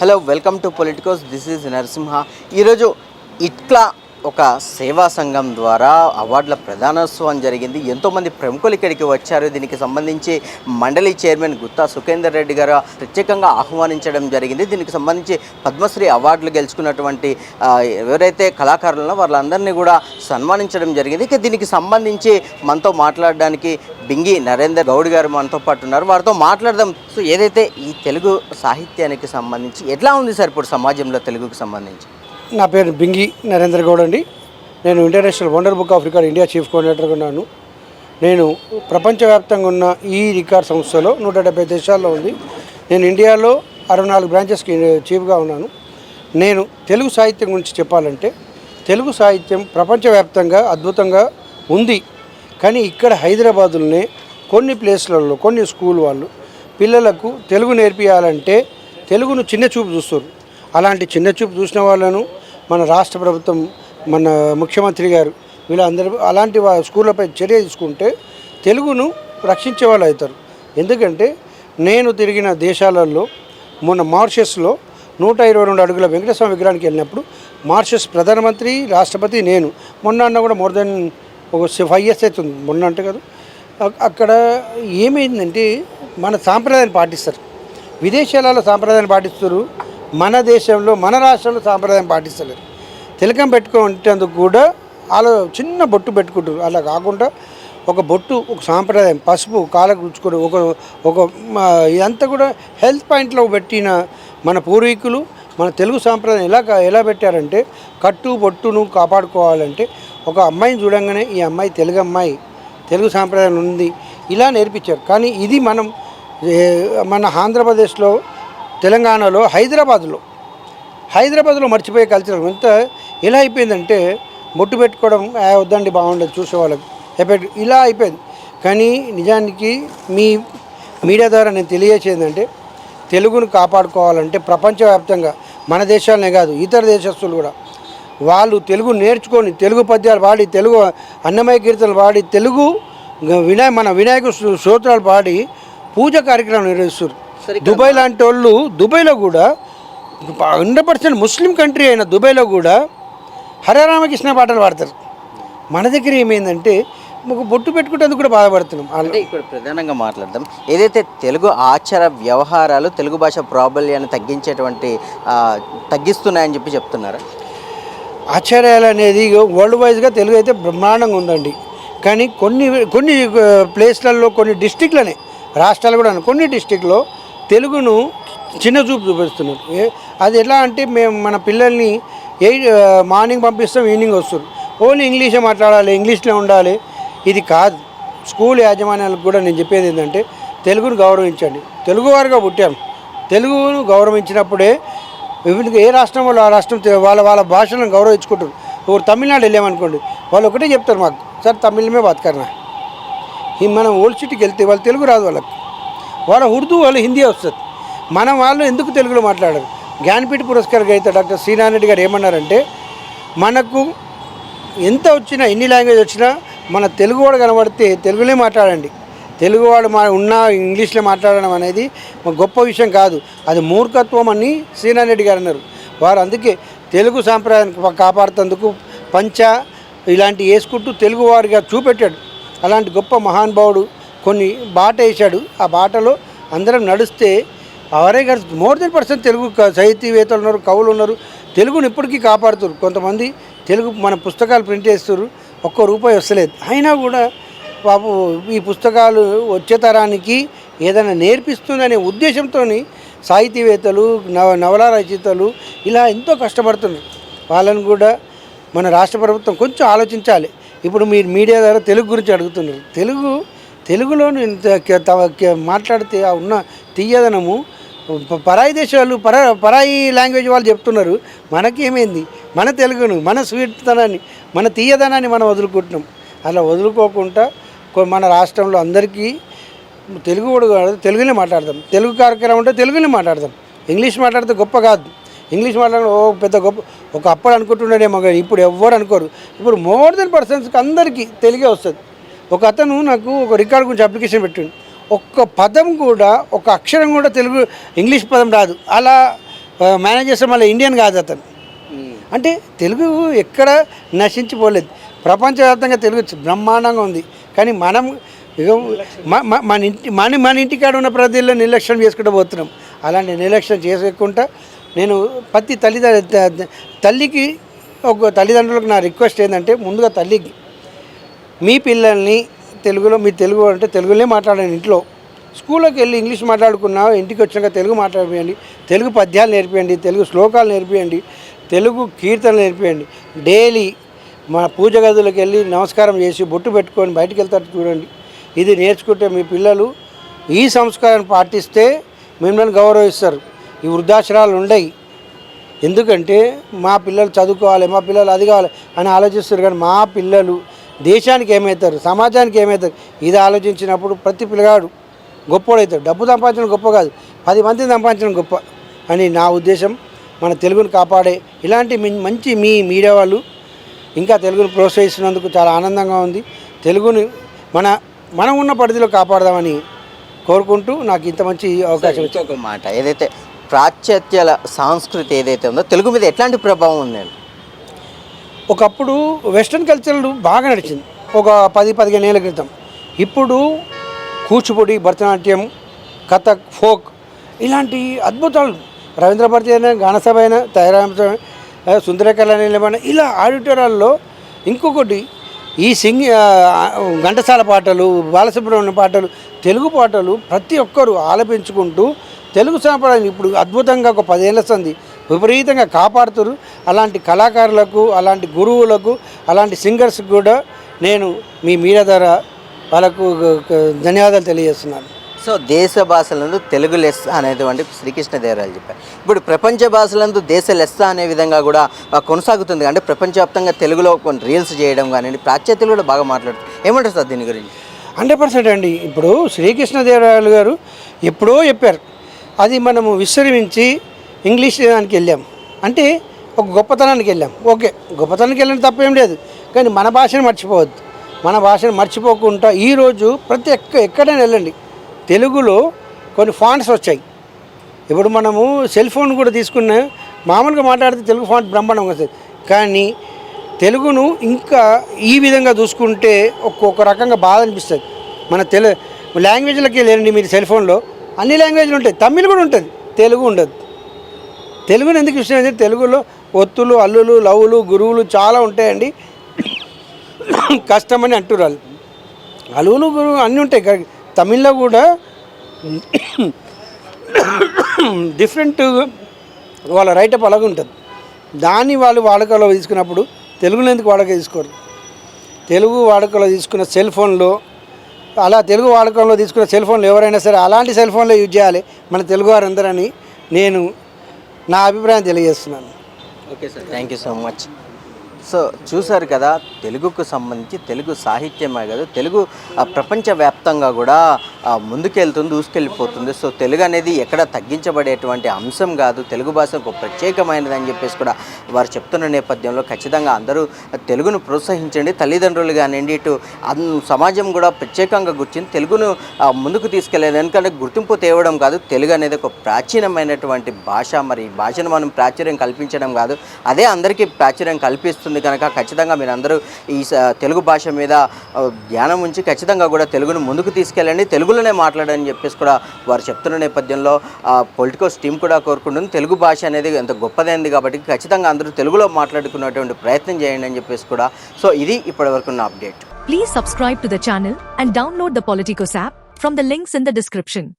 Hello welcome to Politicos. This is Narasimha. ఈరోజు ఇట్లా ఒక సేవా సంఘం ద్వారా అవార్డుల ప్రధానోత్సవం జరిగింది. ఎంతోమంది ప్రముఖులు ఇక్కడికి వచ్చారు. దీనికి సంబంధించి మండలి చైర్మన్ గుత్తా సుఖేందర్ రెడ్డి గారు ప్రత్యేకంగా ఆహ్వానించడం జరిగింది. దీనికి సంబంధించి పద్మశ్రీ అవార్డులు గెలుచుకున్నటువంటి ఎవరైతే కళాకారులను వాళ్ళందరినీ కూడా సన్మానించడం జరిగింది. ఇక దీనికి సంబంధించి మనతో మాట్లాడడానికి బింగి నరేందర్ గౌడ్ గారు మనతో పాటు ఉన్నారు. వారితో మాట్లాడదాం. సో ఏదైతే ఈ తెలుగు సాహిత్యానికి సంబంధించి ఎట్లా ఉంది సార్ ఇప్పుడు సమాజంలో తెలుగుకి సంబంధించి? నా పేరు బింగి నరేంద్ర గౌడ్ అండి. నేను international wonder book of record India chief కోఆర్డినేటర్గా ఉన్నాను. నేను ప్రపంచవ్యాప్తంగా ఉన్న ఈ రికార్డ్ సంస్థలో నూట డెబ్బై దేశాల్లో ఉంది. నేను ఇండియాలో అరవై నాలుగు బ్రాంచెస్కి చీఫ్గా ఉన్నాను. నేను తెలుగు సాహిత్యం గురించి చెప్పాలంటే తెలుగు సాహిత్యం ప్రపంచవ్యాప్తంగా అద్భుతంగా ఉంది. కానీ ఇక్కడ హైదరాబాదులోనే కొన్ని ప్లేస్లలో కొన్ని స్కూల్ వాళ్ళు పిల్లలకు తెలుగు నేర్పియాలంటే తెలుగును చిన్న చూపు చూస్తారు అలాంటి చిన్న చూపు చూసిన వాళ్ళను మన రాష్ట్ర ప్రభుత్వం మన ముఖ్యమంత్రి గారు వీళ్ళందరూ అలాంటి వా స్కూళ్ళపై చర్య తీసుకుంటే తెలుగును రక్షించే వాళ్ళు అవుతారు. ఎందుకంటే నేను తిరిగిన దేశాలలో మొన్న మారిషస్లో నూట ఇరవై రెండు అడుగుల వెంకటస్వామి విగ్రహానికి వెళ్ళినప్పుడు మారిషస్ ప్రధానమంత్రి రాష్ట్రపతి నేను మొన్న అన్న కూడా మోర్ దెన్ ఒక ఫైవ్ ఇయర్స్ అవుతుంది. మొన్న అంటే కదా. అక్కడ ఏమైందంటే మన సాంప్రదాయాన్ని పాటిస్తారు. విదేశాలలో సాంప్రదాయాన్ని పాటిస్తారు. మన దేశంలో మన రాష్ట్రంలో సాంప్రదాయం పాటిస్తలేరు. తిలకం పెట్టుకుంటేందుకు కూడా వాళ్ళు చిన్న బొట్టు పెట్టుకుంటారు. అలా కాకుండా ఒక బొట్టు ఒక సాంప్రదాయం పసుపు కాలకు రుచుకొని ఒక ఒక ఇదంతా కూడా హెల్త్ పాయింట్లో పెట్టిన మన పూర్వీకులు మన తెలుగు సాంప్రదాయం ఎలా ఎలా పెట్టారంటే కట్టు బొట్టును కాపాడుకోవాలంటే ఒక అమ్మాయిని చూడంగానే ఈ అమ్మాయి తెలుగు అమ్మాయి తెలుగు సాంప్రదాయం ఉంది ఇలా నేర్పించారు. కానీ ఇది మనం మన ఆంధ్రప్రదేశ్లో తెలంగాణలో హైదరాబాద్లో హైదరాబాద్లో మర్చిపోయే కల్చర్ ఎంత ఎలా అయిపోయిందంటే బొట్టు పెట్టుకోవడం వద్దండి బాగుండదు చూసేవాళ్ళకి ఎఫెక్ట్ ఇలా అయిపోయింది. కానీ నిజానికి మీ మీడియా ద్వారా నేను తెలియచేది అంటే తెలుగును కాపాడుకోవాలంటే ప్రపంచవ్యాప్తంగా మన దేశాలనే కాదు ఇతర దేశస్తులు కూడా. వాళ్ళు తెలుగు నేర్చుకొని తెలుగు పద్యాలు పాడి తెలుగు అన్నమయ కీర్తనలు పాడి తెలుగు వినాయ మన వినాయక స్తోత్రాలు పాడి పూజ కార్యక్రమం నిర్వహిస్తారు. దుబాయ్ లాంటి వాళ్ళు దుబాయ్లో కూడా హండ్రెడ్ పర్సెంట్ ముస్లిం కంట్రీ అయిన దుబాయ్లో కూడా హరే రామకృష్ణ పాటలు పాడతారు. మన దగ్గర ఏమైందంటే ఒక బొట్టు పెట్టుకుంటేందుకు కూడా బాధపడుతున్నాం. అంటే ఇక్కడ ప్రధానంగా మాట్లాడదాం. ఏదైతే తెలుగు ఆచార వ్యవహారాలు తెలుగు భాష ప్రాబల్యాన్ని తగ్గించేటువంటి తగ్గిస్తున్నాయని చెప్పి చెప్తున్నారా? ఆచార్యాలు అనేది వరల్డ్ వైజ్గా తెలుగు అయితే బ్రహ్మాండంగా ఉందండి. కానీ కొన్ని కొన్ని ప్లేస్లలో కొన్ని డిస్టిక్లనే రాష్ట్రాలు కూడా. కొన్ని డిస్టిక్లో తెలుగును చిన్న చూపు చూపిస్తున్నారు. అది ఎలా అంటే మేము మన పిల్లల్ని ఎయిట్ మార్నింగ్ పంపిస్తాం ఈవినింగ్ వస్తారు. ఓన్లీ ఇంగ్లీషే మాట్లాడాలి ఇంగ్లీష్లో ఉండాలి. ఇది కాదు. స్కూల్ యాజమాన్యాలకు కూడా నేను చెప్పేది ఏంటంటే తెలుగును గౌరవించండి. తెలుగువారుగా పుట్టాం. తెలుగును గౌరవించినప్పుడే విభిన్న ఏ రాష్ట్రం వాళ్ళు ఆ రాష్ట్రం వాళ్ళ వాళ్ళ భాషలను గౌరవించుకుంటారు. ఒకరు తమిళనాడు వెళ్ళామనుకోండి వాళ్ళు ఒకటే చెప్తారు మాకు సార్ తమిళమే బతకరనా ఈ మనం ఓల్డ్ సిటీకి వెళ్తే వాళ్ళు తెలుగు రాదు వాళ్ళకి. వాళ్ళ ఉర్దూ వాళ్ళు హిందీ వస్తుంది. మనం వాళ్ళు ఎందుకు తెలుగులో మాట్లాడరు? జ్ఞానపీఠ పురస్కార అయితే డాక్టర్ శ్రీనారాయణ రెడ్డి గారు ఏమన్నారంటే మనకు ఎంత వచ్చినా ఎన్ని లాంగ్వేజ్ వచ్చినా మన తెలుగు వాడు కనబడితే తెలుగులో మాట్లాడండి. తెలుగువాడు మా ఉన్న ఇంగ్లీష్లో మాట్లాడడం అనేది గొప్ప విషయం కాదు. అది మూర్ఖత్వం అని శ్రీనారాయణ రెడ్డి గారు అన్నారు. వారు అందుకే తెలుగు సాంప్రదాయాన్ని కాపాడుతందుకు పంచ ఇలాంటి వేసుకుంటూ తెలుగువాడిగా చూపెట్టాడు. అలాంటి గొప్ప మహానుభావుడు కొన్ని బాట వేశాడు. ఆ బాటలో అందరం నడిస్తే అవరే గారు మోర్ దెన్ పర్సెంట్ తెలుగు సాహితీవేత్తలు ఉన్నారు కవులు ఉన్నారు. తెలుగుని ఇప్పటికీ కాపాడుతారు. కొంతమంది తెలుగు మన పుస్తకాలు ప్రింట్ చేస్తారు. ఒక్క రూపాయి వస్తలేదు. అయినా కూడా బాబు ఈ పుస్తకాలు వచ్చే తరానికి ఏదైనా నేర్పిస్తుందనే ఉద్దేశంతో సాహితీవేత్తలు నవ నవల రచయితలు ఇలా ఎంతో కష్టపడుతున్నారు. వాళ్ళని కూడా మన రాష్ట్ర ప్రభుత్వం కొంచెం ఆలోచించాలి. ఇప్పుడు మీరు మీడియా ద్వారా తెలుగు గురించి అడుగుతున్నారు. తెలుగు తెలుగులో తవ- మాట్లాడితే ఆ ఉన్న తీయదనము పరాయి దేశాలు పర పరాయి లాంగ్వేజ్ వాళ్ళు చెప్తున్నారు మనకేమైంది? మన తెలుగును మన స్వీట్తనాన్ని మన తీయదనాన్ని మనం వదులుకుంటున్నాం. అలా వదులుకోకుండా మన రాష్ట్రంలో అందరికీ తెలుగు కూడా కాదు తెలుగునే మాట్లాడదాం. తెలుగు కార్యక్రమం ఉంటే తెలుగునే మాట్లాడదాం. ఇంగ్లీష్ మాట్లాడితే గొప్ప కాదు. ఇంగ్లీష్ మాట్లాడడం ఓ పెద్ద గొప్ప ఒక అప్పుడు అనుకుంటున్నాడేమో కానీ ఇప్పుడు ఎవ్వరు అనుకోరు. ఇప్పుడు మోర్ దెన్ పర్సన్స్కి అందరికీ తెలుగే వస్తుంది. ఒక అతను నాకు ఒక రికార్డ్ గురించి అప్లికేషన్ పెట్టిండు. ఒక్క పదం కూడా ఒక అక్షరం కూడా తెలుగు ఇంగ్లీష్ పదం రాదు. అలా మేనేజ్ చేస్తే మళ్ళీ ఇండియన్ కాదు అతను. అంటే తెలుగు ఎక్కడ నశించిపోలేదు. ప్రపంచవ్యాప్తంగా తెలుగు బ్రహ్మాండంగా ఉంది. కానీ మనం మన ఇంటి మన మన ఇంటికాడ ఉన్న ప్రజల్లో నిర్లక్ష్యం చేసుకుంటూ పోతున్నాం. అలాంటి నిర్లక్ష్యం చేసుకుంటా నేను ప్రతి తల్లిదండ్రుల తల్లికి ఒక తల్లిదండ్రులకు నా రిక్వెస్ట్ ఏంటంటే ముందుగా తల్లికి మీ పిల్లల్ని తెలుగులో మీ తెలుగు అంటే తెలుగులోనే మాట్లాడండి ఇంట్లో. స్కూల్లోకి వెళ్ళి ఇంగ్లీష్ మాట్లాడుకున్నా ఇంటికి వచ్చాక తెలుగు మాట్లాడిపోయండి తెలుగు పద్యాలు నేర్పియండి తెలుగు శ్లోకాలు నేర్పియండి తెలుగు కీర్తనలు నేర్పియండి. డైలీ మా పూజ గదులకు వెళ్ళి నమస్కారం చేసి బొట్టు పెట్టుకొని బయటికి వెళ్తారు చూడండి. ఇది నేర్చుకుంటే మీ పిల్లలు ఈ సంస్కారాన్ని పాటిస్తే మిమ్మల్ని గౌరవిస్తారు. ఈ వృద్ధాశ్రాలు ఉండయి. ఎందుకంటే మా పిల్లలు చదువుకోవాలి మా పిల్లలు అది కావాలి అని ఆలోచిస్తారు కానీ మా పిల్లలు దేశానికి ఏమవుతారు సమాజానికి ఏమవుతారు ఇది ఆలోచించినప్పుడు ప్రతి పిల్లగాడు గొప్పోడవుతాడు డబ్బు సంపాదించడం గొప్ప కాదు పది మందిని సంపాదించడం గొప్ప అని నా ఉద్దేశం. మన తెలుగును కాపాడే ఇలాంటి మంచి మీ మీడియా వాళ్ళు ఇంకా తెలుగును ప్రోత్సహిస్తున్నందుకు చాలా ఆనందంగా ఉంది. తెలుగుని మన మనం ఉన్న పరిధిలో కాపాడదామని కోరుకుంటూ నాకు ఇంత మంచి అవకాశం ఇచ్చే ఒక మాట ఏదైతే ప్రాచ్యత్యాల సంస్కృతి ఏదైతే ఉందో తెలుగు మీద ఎట్లాంటి ప్రభావం ఉందండి? ఒకప్పుడు వెస్ట్రన్ కల్చర్ బాగా నడిచింది. ఒక పది పదిహేను ఏళ్ళ క్రితం. ఇప్పుడు కూచిపూడి భరతనాట్యం కథక్ ఫోక్ ఇలాంటి అద్భుతాలు. రవీంద్ర భారతి అయినా గానసభ అయినా తయారామ సుందరకళ నిలబడిన ఇలా ఆడిటోరియాల్లో ఇంకొకటి ఈ సింగ్ ఘంటసాల పాటలు బాలసుబ్రహ్మణ్యం పాటలు తెలుగు పాటలు ప్రతి ఒక్కరూ ఆలపించుకుంటూ తెలుగు సాంప్రదాయం ఇప్పుడు అద్భుతంగా ఒక పదేళ్ళ సంది విపరీతంగా కాపాడుతారు. అలాంటి కళాకారులకు అలాంటి గురువులకు అలాంటి సింగర్స్కి కూడా నేను మీ మీడియా ద్వారా వాళ్ళకు ధన్యవాదాలు తెలియజేస్తున్నాను. సో దేశ భాషలందు తెలుగు లెస్స అనేటువంటి శ్రీకృష్ణదేవరాయలు చెప్పారు. ఇప్పుడు ప్రపంచ భాషలందు దేశ లెస్స అనే విధంగా కూడా కొనసాగుతుంది. అంటే ప్రపంచవ్యాప్తంగా తెలుగులో కొన్ని రీల్స్ చేయడం కానీ ప్రాచ్యతలు కూడా బాగా మాట్లాడుతుంది ఏమంటారు సార్ దీని గురించి? హండ్రెడ్ పర్సెంట్ అండి. ఇప్పుడు శ్రీకృష్ణదేవరాయలు గారు ఎప్పుడో చెప్పారు. అది మనము విశ్రమించి ఇంగ్లీష్ దానికి వెళ్ళాం. అంటే ఒక గొప్పతనానికి వెళ్ళాం. ఓకే గొప్పతనానికి వెళ్ళిన తప్పేం లేదు. కానీ మన భాషను మర్చిపోవద్దు. మన భాషను మర్చిపోకుండా ఈరోజు ప్రతి ఎక్క ఎక్కడైనా వెళ్ళండి. తెలుగులో కొన్ని ఫాంట్స్ వచ్చాయి. ఇప్పుడు మనము సెల్ ఫోన్ కూడా తీసుకున్న మామూలుగా మాట్లాడితే తెలుగు ఫాంట్ బ్రహ్మాండంగా వస్తుంది కానీ తెలుగును ఇంకా ఈ విధంగా చూసుకుంటే ఒక్కొక్క రకంగా బాధ అనిపిస్తుంది. మన తెలు లాంగ్వేజ్లకి వెళ్ళండి మీరు సెల్ ఫోన్లో అన్ని లాంగ్వేజ్లు ఉంటాయి. తమిళ్ కూడా ఉంటుంది. తెలుగు ఉండదు. తెలుగుని ఎందుకు ఇష్టం అంటే తెలుగులో ఒత్తులు అల్లులు లవ్వులు గురువులు చాలా ఉంటాయండి. కష్టమని అంటున్నారు వాళ్ళు. అలువులు గురువు అన్నీ ఉంటాయి. కానీ తమిళ్ళో కూడా డిఫరెంట్ వాళ్ళ రైటప్ అలాగే ఉంటుంది. దాన్ని వాళ్ళు వాడుకలో తీసుకున్నప్పుడు తెలుగులో ఎందుకు వాడక తీసుకోరు? తెలుగు వాడుకలో తీసుకున్న సెల్ ఫోన్లో అలా తెలుగు వాడకంలో తీసుకున్న సెల్ ఫోన్లు ఎవరైనా సరే అలాంటి సెల్ ఫోన్లో యూజ్ చేయాలి మన తెలుగు వారందరని నేను నా అభిప్రాయం తెలియజేస్తున్నాను. Okay sir. Thank you so much. So చూశారు కదా తెలుగుకు సంబంధించి తెలుగు సాహిత్యమే కాదు తెలుగు ప్రపంచవ్యాప్తంగా కూడా ముందుకెళ్తుంది దూసుకెళ్ళిపోతుంది సో తెలుగు అనేది ఎక్కడ తగ్గించబడేటువంటి అంశం కాదు తెలుగు భాష ఒక ప్రత్యేకమైనది అని చెప్పేసి కూడా వారు చెప్తున్న నేపథ్యంలో ఖచ్చితంగా అందరూ తెలుగును ప్రోత్సహించండి తల్లిదండ్రులు కానివ్వండి ఇటు సమాజం కూడా ప్రత్యేకంగా గుర్తించి తెలుగును ముందుకు తీసుకెళ్ళేది ఎందుకంటే గుర్తింపు తేవడం కాదు తెలుగు అనేది ఒక ప్రాచీనమైనటువంటి భాష. మరి భాషను మనం ప్రాచుర్యం కల్పించడం కాదు అదే అందరికీ ప్రాచుర్యం కల్పిస్తుంది కనుక ఖచ్చితంగా మీరందరూ ఈ తెలుగు భాష మీద ధ్యానం ఉంచి ఖచ్చితంగా కూడా తెలుగును ముందుకు తీసుకెళ్ళండి. తెలుగులోనే మాట్లాడని చెప్పేసి కూడా వారు చెప్తున్న నేపథ్యంలో పొలిటికల్ టీం కూడా కోరుకుంటుంది. తెలుగు భాష అనేది ఎంత గొప్పదైంది కాబట్టి ఖచ్చితంగా అందరూ తెలుగులో మాట్లాడుకున్నటువంటి ప్రయత్నం చేయండి అని చెప్పేసి కూడా. సో ఇది ఇప్పటివరకు ఉన్న update. Please subscribe to the channel and download the Politicos app from the links in the description